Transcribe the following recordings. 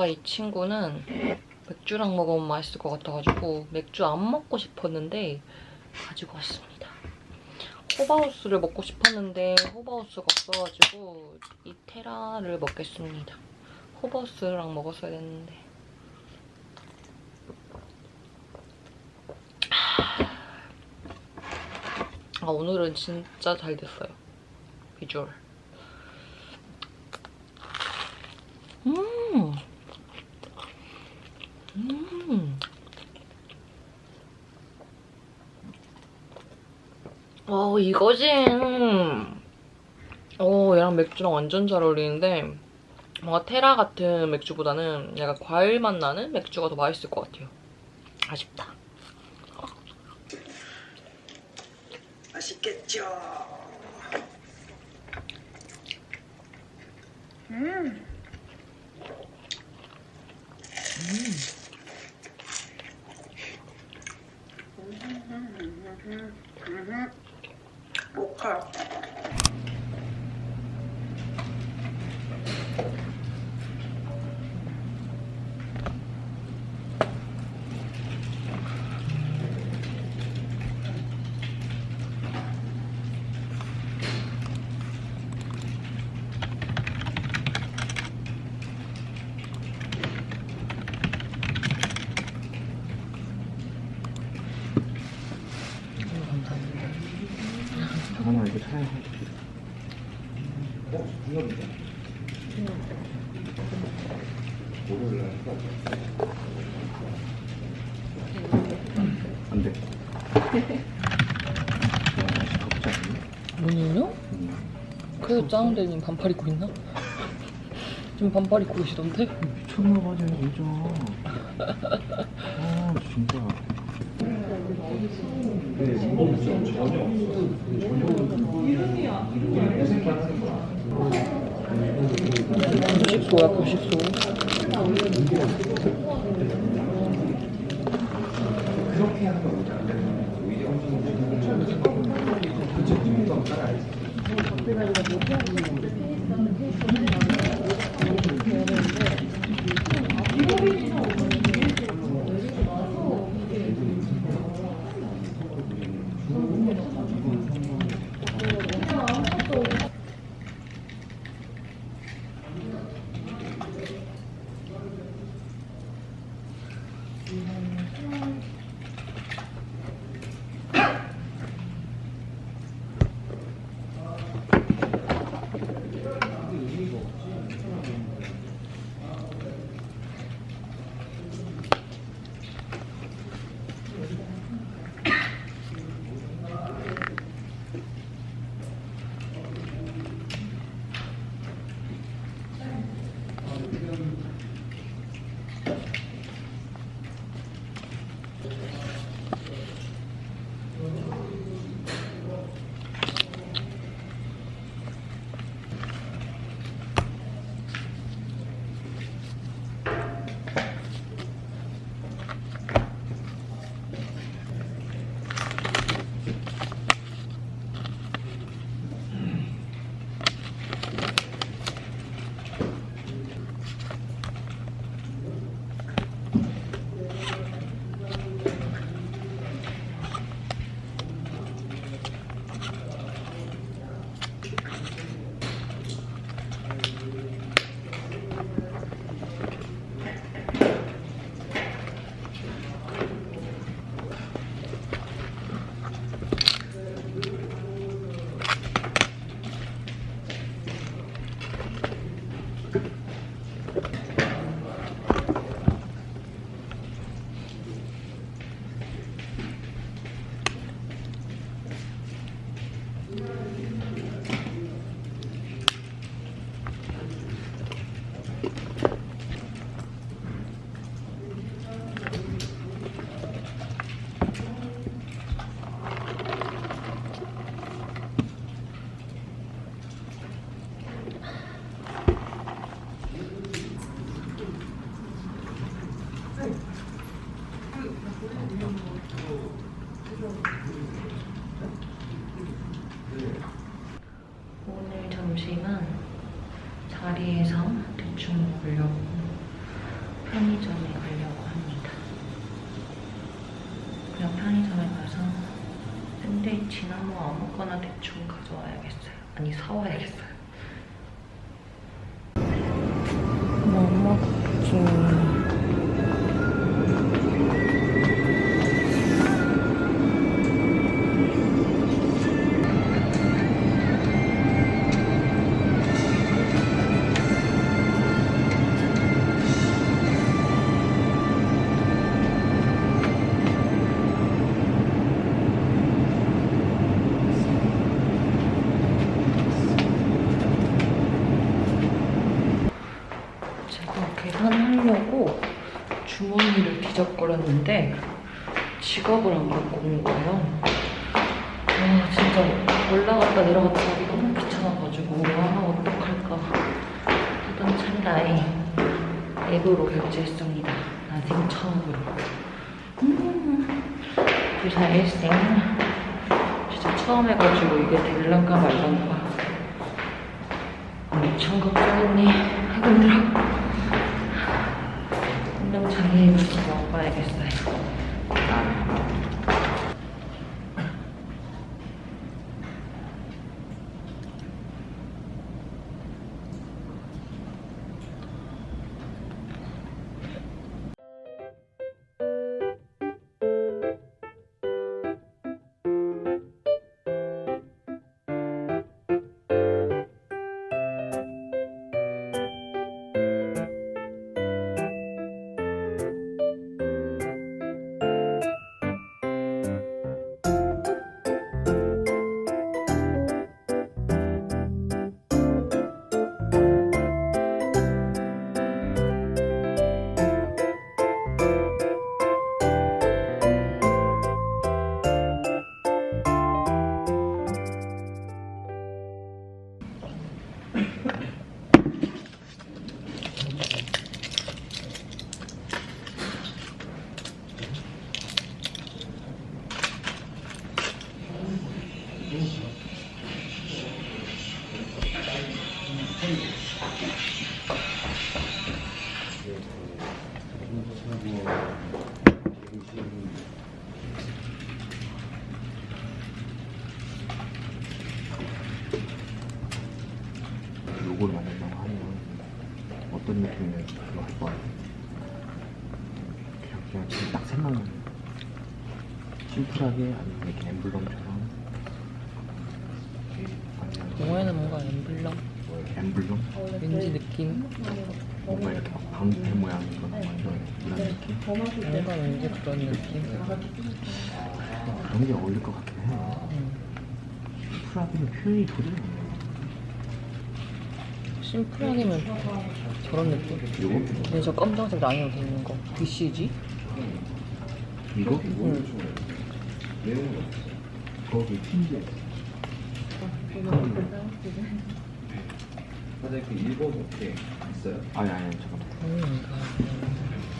뭔가 이 친구는 맥주랑 먹으면 맛있을 것 같아가지고 맥주 안 먹고 싶었는데 가지고 왔습니다. 호바우스를 먹고 싶었는데 호바우스가 없어가지고 이 테라를 먹겠습니다. 호바우스랑 먹었어야 됐는데. 아 오늘은 진짜 잘 됐어요. 비주얼. 음. 음. 어, 이거지. 어, 얘랑 맥주랑 완전 잘 어울리는데 뭔가 테라 같은 맥주보다는 약간 과일 맛 나는 맥주가 더 맛있을 것 같아요. 아쉽다. 맛있겠죠. 음. 그 짜운데님 반팔 입고 있나? 지금 반팔 입고 계시던데? 미쳤나봐 쟤 진짜 아 진짜 식소야, 급식소 그렇게 하는 거 그래가지고 못 하는 거예요. 점심은 자리에서 대충 먹으려고 편의점에 가려고 합니다. 그냥 편의점에 가서 샌드위치나 뭐 아무거나 대충 가져와야겠어요. 아니 사와야겠어요. 뒤적거렸는데 지갑을 안 갖고 온 거예요. 와 진짜 올라갔다 내려갔다 하기 너무 귀찮아가지고 아 어떡할까 하던 찰나에 앱으로 결제했습니다. 나생 처음으로. 음, 유사일생. 진짜 처음 해가지고 이게 될란가 말란가 엄청 걱정했네. 힘들어. 운동장에 입어서 먹어봐야겠 요걸 만든다고 하면 어떤 그거 할 거야? 그냥 그냥 지금 딱 생각나는 심플하게 아니면 이렇게 엠블럼처럼 동호회는 뭔가 엠블럼? 엠블럼? 왠지 느낌? 뭔가 이렇게 막 방패 모양인 거나 완전 이런 느낌? 뭔가 왠지 그런 느낌? 그런 게 어울릴 것 같긴 해 음. 심플하게는 표현이 도저히 안 돼. 심플하게면 저런 느낌? 요거? 근데 저 검정색 라인으로 돼 있는 거 BCG? 이거? 응. 거기 틴지 사장님 그 일본 어떻게 있어요? 아니 아니 잠깐만 음,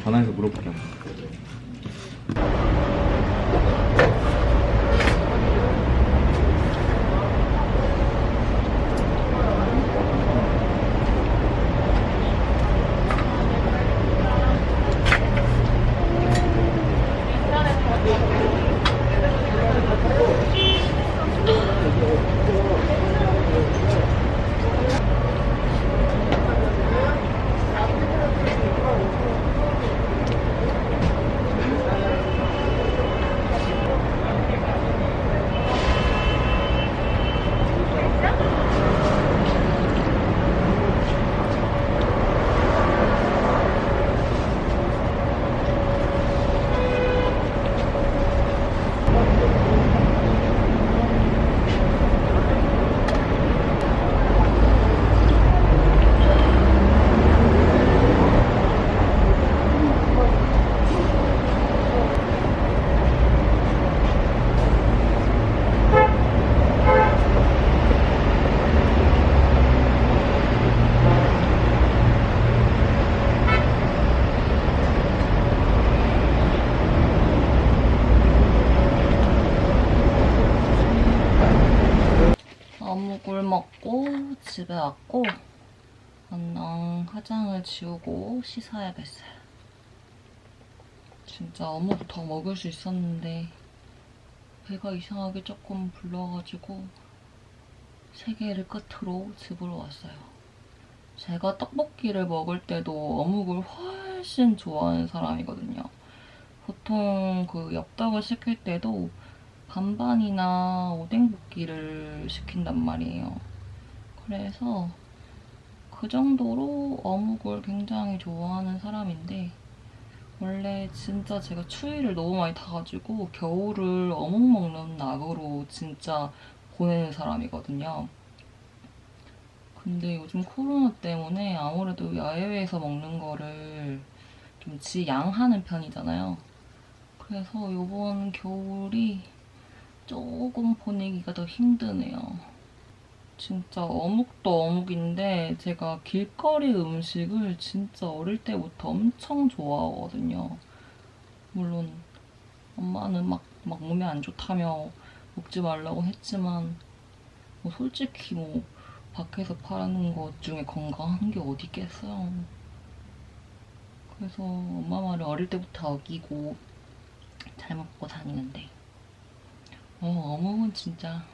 전화해서 물어볼게 어묵을 먹고 집에 왔고 언능 화장을 지우고 씻어야겠어요. 진짜 어묵 더 먹을 수 있었는데 배가 이상하게 조금 불러가지고 세 개를 끝으로 집으로 왔어요. 제가 떡볶이를 먹을 때도 어묵을 훨씬 좋아하는 사람이거든요. 보통 그 엽떡을 시킬 때도 반반이나 오뎅볶이를 시킨단 말이에요. 그래서 그 정도로 어묵을 굉장히 좋아하는 사람인데 원래 진짜 제가 추위를 너무 많이 타가지고 겨울을 어묵 먹는 낙으로 진짜 보내는 사람이거든요. 근데 요즘 코로나 때문에 아무래도 야외에서 먹는 거를 좀 지양하는 편이잖아요. 그래서 이번 겨울이 조금 보내기가 더 힘드네요. 진짜 어묵도 어묵인데 제가 길거리 음식을 진짜 어릴 때부터 엄청 좋아하거든요. 물론 엄마는 막, 막 몸에 안 좋다며 먹지 말라고 했지만 뭐 솔직히 뭐 밖에서 파는 것 중에 건강한 게 어디 있겠어요. 그래서 엄마 말을 어릴 때부터 어기고 잘 먹고 다니는데 어, 어묵은 진짜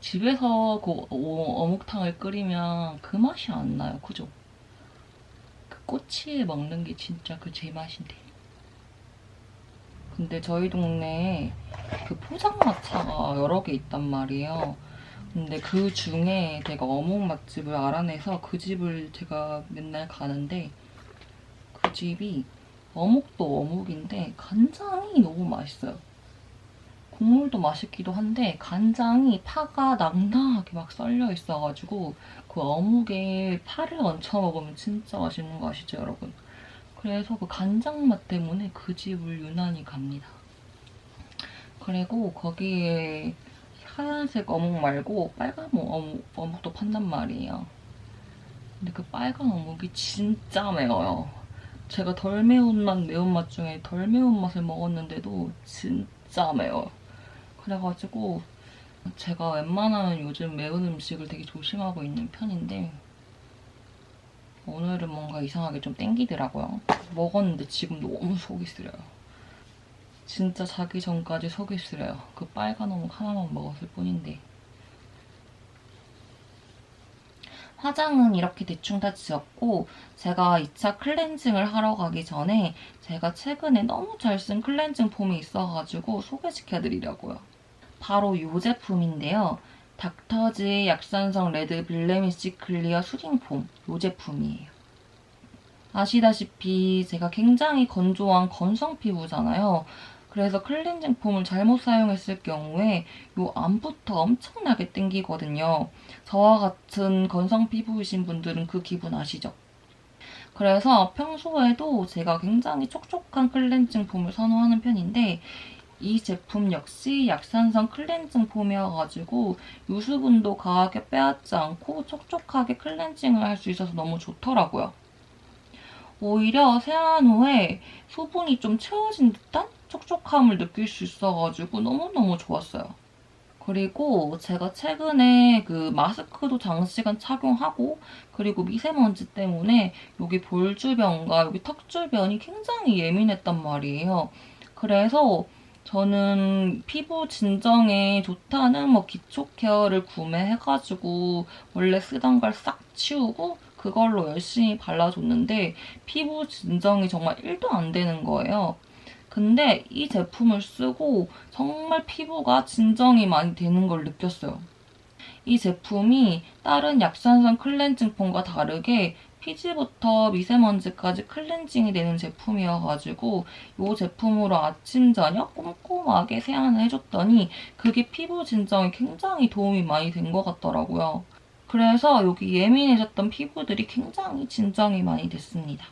집에서 그 어- 어묵탕을 끓이면 그 맛이 안 나요. 그죠? 그 꼬치에 먹는 게 진짜 그 제맛인데. 근데 저희 동네에 그 포장마차가 여러 개 있단 말이에요. 근데 그 중에 제가 어묵 맛집을 알아내서 그 집을 제가 맨날 가는데 그 집이 어묵도 어묵인데 간장이 너무 맛있어요. 국물도 맛있기도 한데 간장이 파가 낭낭하게 막 썰려 있어가지고 그 어묵에 파를 얹혀 먹으면 진짜 맛있는 거 아시죠 여러분? 그래서 그 간장 맛 때문에 그 집을 유난히 갑니다. 그리고 거기에 하얀색 어묵 말고 빨간 어묵, 어묵도 판단 말이에요. 근데 그 빨간 어묵이 진짜 매워요. 제가 덜 매운맛, 매운맛 중에 덜 매운맛을 먹었는데도 진짜 매워요. 그래가지고 제가 웬만하면 요즘 매운 음식을 되게 조심하고 있는 편인데 오늘은 뭔가 이상하게 좀 땡기더라고요. 먹었는데 지금 너무 속이 쓰려요. 진짜 자기 전까지 속이 쓰려요. 그 빨간 어묵 하나만 먹었을 뿐인데. 화장은 이렇게 대충 다 지었고 제가 2차 클렌징을 하러 가기 전에 제가 최근에 너무 잘 쓴 클렌징 폼이 있어가지고 소개시켜드리려고요. 바로 이 제품인데요. 닥터지 약산성 레드 빌레미시 클리어 수딩폼 이 제품이에요. 아시다시피 제가 굉장히 건조한 건성 피부잖아요. 그래서 클렌징 폼을 잘못 사용했을 경우에 이 안부터 엄청나게 땡기거든요. 저와 같은 건성 피부이신 분들은 그 기분 아시죠? 그래서 평소에도 제가 굉장히 촉촉한 클렌징 폼을 선호하는 편인데 이 제품 역시 약산성 클렌징 폼이어가지고 유수분도 과하게 빼앗지 않고 촉촉하게 클렌징을 할 수 있어서 너무 좋더라고요. 오히려 세안 후에 수분이 좀 채워진 듯한 촉촉함을 느낄 수 있어가지고 너무너무 좋았어요. 그리고 제가 최근에 그 마스크도 장시간 착용하고 그리고 미세먼지 때문에 여기 볼 주변과 여기 턱 주변이 굉장히 예민했단 말이에요. 그래서 저는 피부 진정에 좋다는 뭐 기초 케어를 구매해가지고 원래 쓰던 걸 싹 치우고 그걸로 열심히 발라줬는데 피부 진정이 정말 1도 안 되는 거예요. 근데 이 제품을 쓰고 정말 피부가 진정이 많이 되는 걸 느꼈어요. 이 제품이 다른 약산성 클렌징 폼과 다르게 피지부터 미세먼지까지 클렌징이 되는 제품이어가지고 이 제품으로 아침, 저녁 꼼꼼하게 세안을 해줬더니 그게 피부 진정에 굉장히 도움이 많이 된 것 같더라고요. 그래서 여기 예민해졌던 피부들이 굉장히 진정이 많이 됐습니다.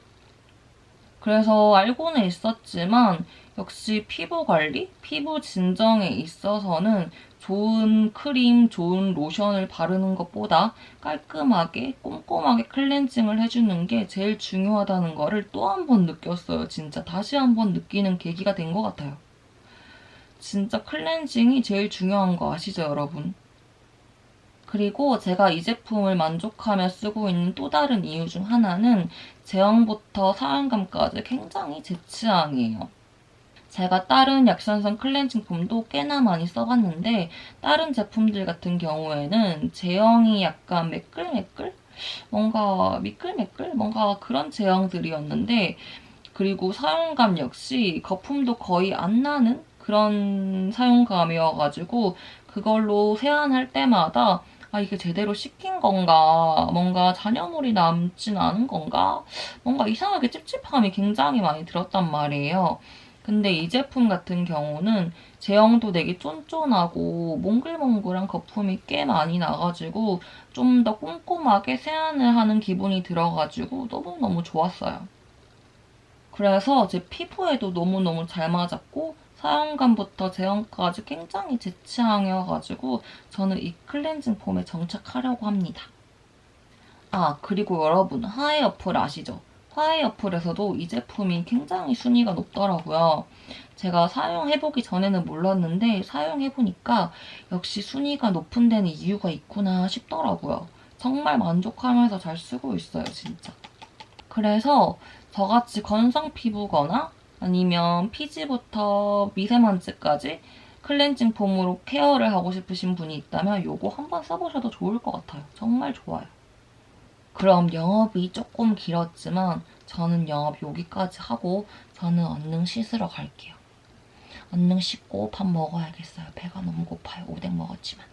그래서 알고는 있었지만 역시 피부 관리, 피부 진정에 있어서는 좋은 크림, 좋은 로션을 바르는 것보다 깔끔하게 꼼꼼하게 클렌징을 해주는 게 제일 중요하다는 거를 또 한 번 느꼈어요. 진짜 다시 한 번 느끼는 계기가 된 것 같아요. 진짜 클렌징이 제일 중요한 거 아시죠, 여러분? 그리고 제가 이 제품을 만족하며 쓰고 있는 또 다른 이유 중 하나는 제형부터 사용감까지 굉장히 제 취향이에요. 제가 다른 약산성 클렌징 폼도 꽤나 많이 써봤는데 다른 제품들 같은 경우에는 제형이 약간 매끌매끌? 뭔가 미끌매끌? 뭔가 그런 제형들이었는데 그리고 사용감 역시 거품도 거의 안 나는 그런 사용감이어가지고 그걸로 세안할 때마다 아 이게 제대로 씻긴 건가 뭔가 잔여물이 남진 않은 건가 뭔가 이상하게 찝찝함이 굉장히 많이 들었단 말이에요. 근데 이 제품 같은 경우는 제형도 되게 쫀쫀하고 몽글몽글한 거품이 꽤 많이 나가지고 좀 더 꼼꼼하게 세안을 하는 기분이 들어가지고 너무너무 좋았어요. 그래서 제 피부에도 너무너무 잘 맞았고 사용감부터 제형까지 굉장히 제 취향이어가지고 저는 이 클렌징 폼에 정착하려고 합니다. 아 그리고 여러분 하이 어플 아시죠? 화해 어플에서도 이 제품이 굉장히 순위가 높더라고요. 제가 사용해보기 전에는 몰랐는데 사용해보니까 역시 순위가 높은 데는 이유가 있구나 싶더라고요. 정말 만족하면서 잘 쓰고 있어요, 진짜. 그래서 저같이 건성 피부거나 아니면 피지부터 미세먼지까지 클렌징 폼으로 케어를 하고 싶으신 분이 있다면 이거 한번 써보셔도 좋을 것 같아요. 정말 좋아요. 그럼 영업이 조금 길었지만 저는 영업 여기까지 하고 저는 언능 씻으러 갈게요. 언능 씻고 밥 먹어야겠어요. 배가 너무 고파요. 오뎅 먹었지만.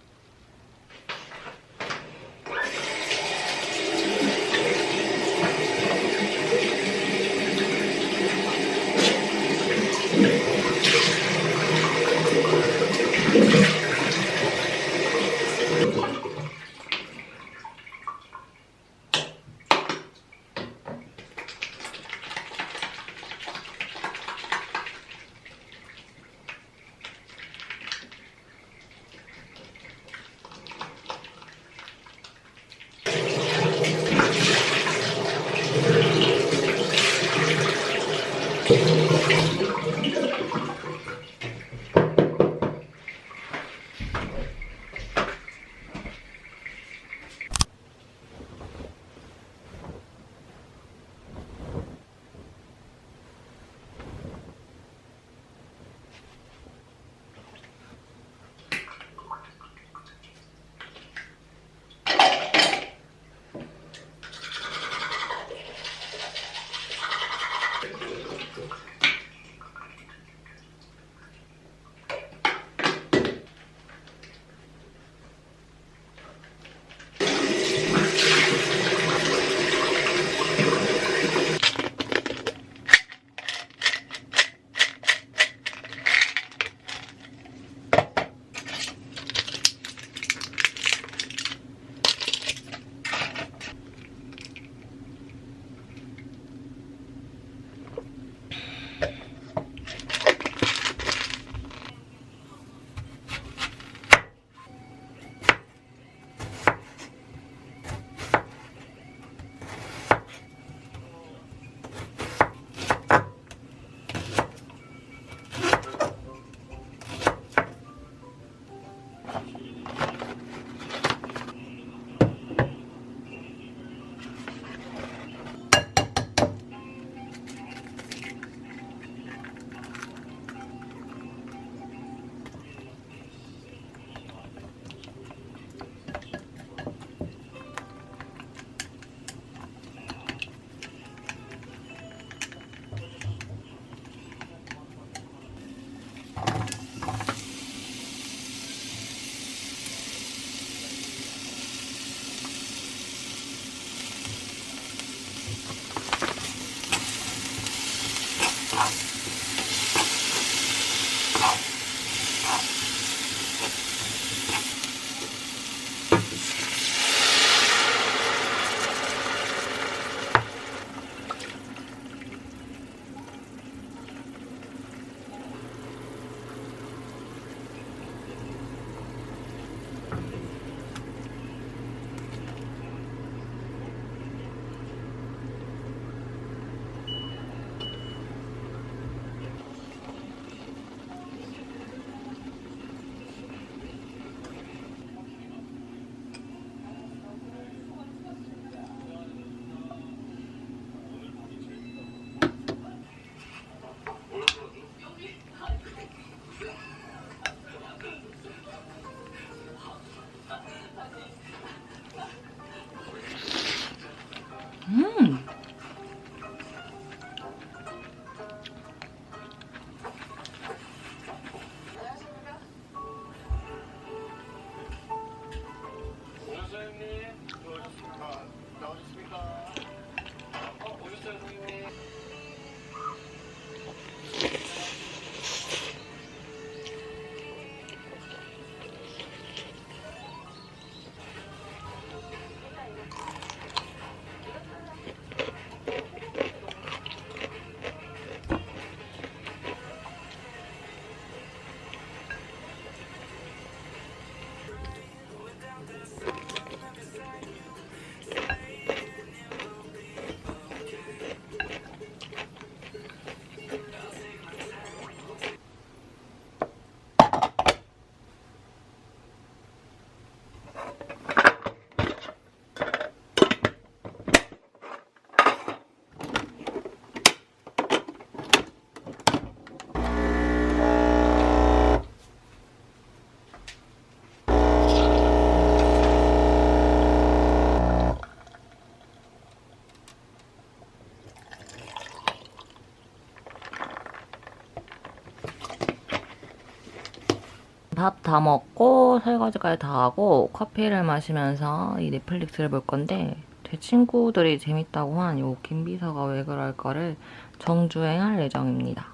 밥 다 먹고 설거지까지 다 하고 커피를 마시면서 이 넷플릭스를 볼 건데 제 친구들이 재밌다고 한 요 김비서가 왜 그럴까를 정주행할 예정입니다.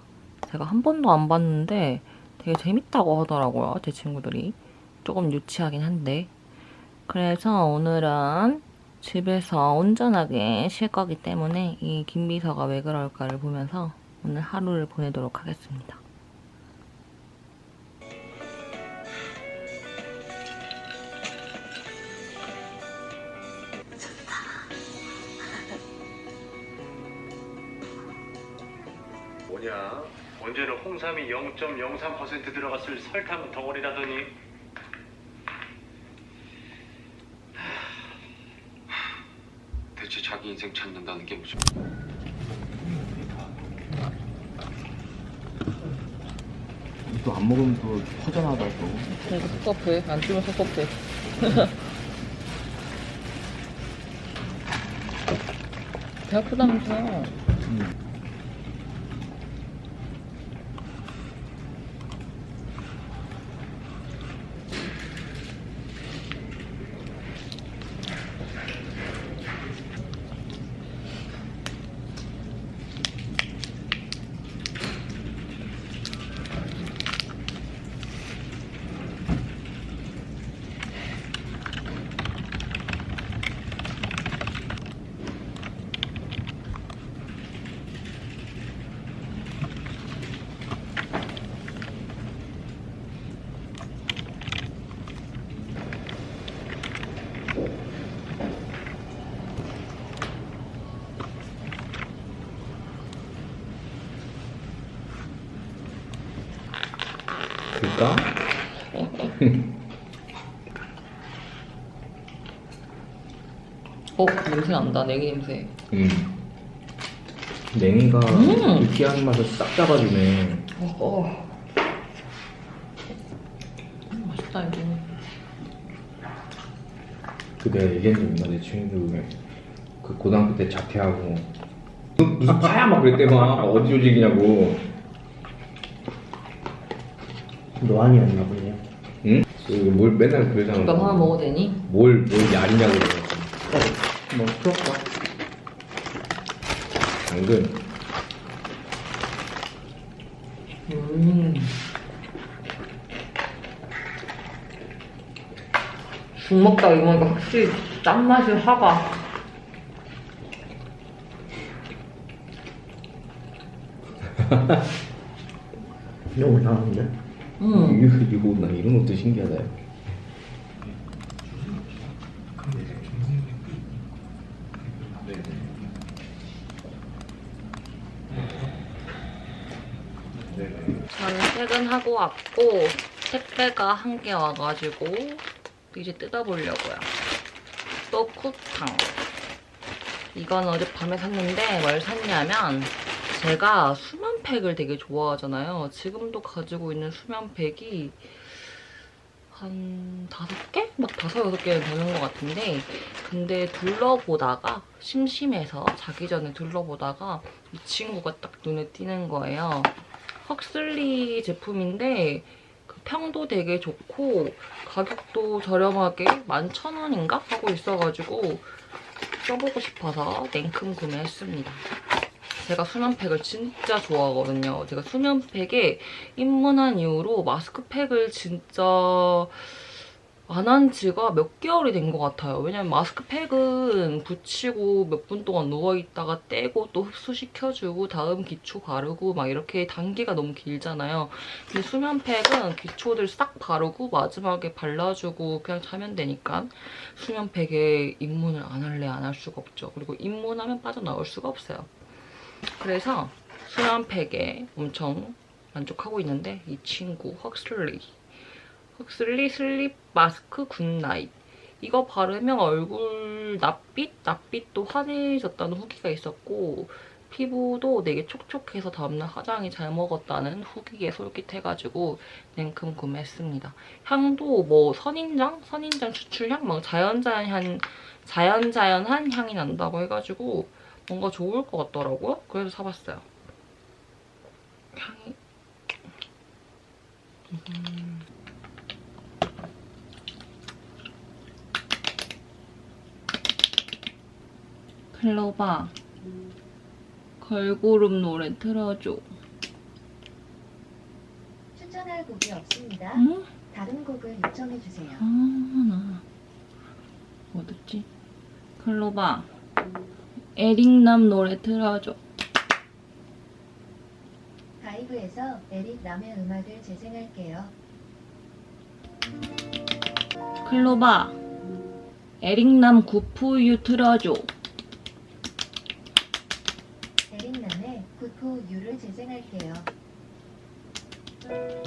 제가 한 번도 안 봤는데 되게 재밌다고 하더라고요. 제 친구들이. 조금 유치하긴 한데. 그래서 오늘은 집에서 온전하게 쉴 거기 때문에 이 김비서가 왜 그럴까를 보면서 오늘 하루를 보내도록 하겠습니다. 언제는 홍삼이 0.03% 들어갔을 설탕 덩어리라더니 대체 자기 인생 찾는다는 게 무슨 또 안 먹으면 또 허전하다 또. 이거 섭섭해. 안 주면 섭섭해. 배 아프다면서. 될까? 어, 냄새 난다. 내기 냄새. 응. 냉이가 음. 느끼한 맛을 싹 잡아주네. 어, 어. 음, 맛있다, 이거. 그 내가 있나? 내 친구들 그 고등학교 때 자퇴하고 무슨, 무슨 파야 막 그랬대만 어디 조직이냐고 노안이었나 보네요. 응? 그뭘 맨날 그러잖아 오빠 하나 먹어도 되니? 뭘, 뭘 야리냐고 그래 뭐 풀었어? 당근 음. 죽 먹다 이거 먹으니까 확실히 짠맛이 화가. 너무 이상한데? 음. 이거, 이거 나 이런 것도 신기하다 야. 저는 퇴근하고 왔고 택배가 한 개 와가지고 이제 뜯어보려고요. 또 쿠탕. 이건 어젯밤에 샀는데 뭘 샀냐면 제가 수 면팩을 되게 좋아하잖아요. 지금도 가지고 있는 수면팩이 한 다섯 개? 막 다섯 여섯 개는 되는 것 같은데 근데 둘러보다가 심심해서 자기 전에 둘러보다가 이 친구가 딱 눈에 띄는 거예요. 헉슬리 제품인데 그 평도 되게 좋고 가격도 저렴하게 11,000원인가 하고 있어가지고 써보고 싶어서 냉큼 구매했습니다. 제가 수면팩을 진짜 좋아하거든요. 제가 수면팩에 입문한 이후로 마스크팩을 진짜 안 한 지가 몇 개월이 된 것 같아요. 왜냐면 마스크팩은 붙이고 몇 분 동안 누워있다가 떼고 또 흡수시켜주고 다음 기초 바르고 막 이렇게 단계가 너무 길잖아요. 근데 수면팩은 기초들 싹 바르고 마지막에 발라주고 그냥 자면 되니까 수면팩에 입문을 안 할래 안 할 수가 없죠. 그리고 입문하면 빠져나올 수가 없어요. 그래서 수면팩에 엄청 만족하고 있는데 이 친구 헉슬리 헉슬리 슬립 마스크 굿나잇 이거 바르면 얼굴 낯빛? 낯빛도 환해졌다는 후기가 있었고 피부도 되게 촉촉해서 다음날 화장이 잘 먹었다는 후기에 솔깃해가지고 냉큼 구매했습니다. 향도 뭐 선인장? 선인장 추출향? 막 자연자연한 자연자연한 향이 난다고 해가지고 뭔가 좋을 것 같더라고요. 그래서 사봤어요. 향이 음. 클로바 걸고름 노래 틀어줘 추천할 곡이 없습니다 음? 다른 곡을 요청해주세요 아, 나 어딨지? 클로바 음. 에릭남 노래 틀어줘 가이브에서 에릭 남의 음악을 재생할게요. 클로바 에릭남 구프유 틀어줘 에릭 남의 구포 유를 재생할게요. 음,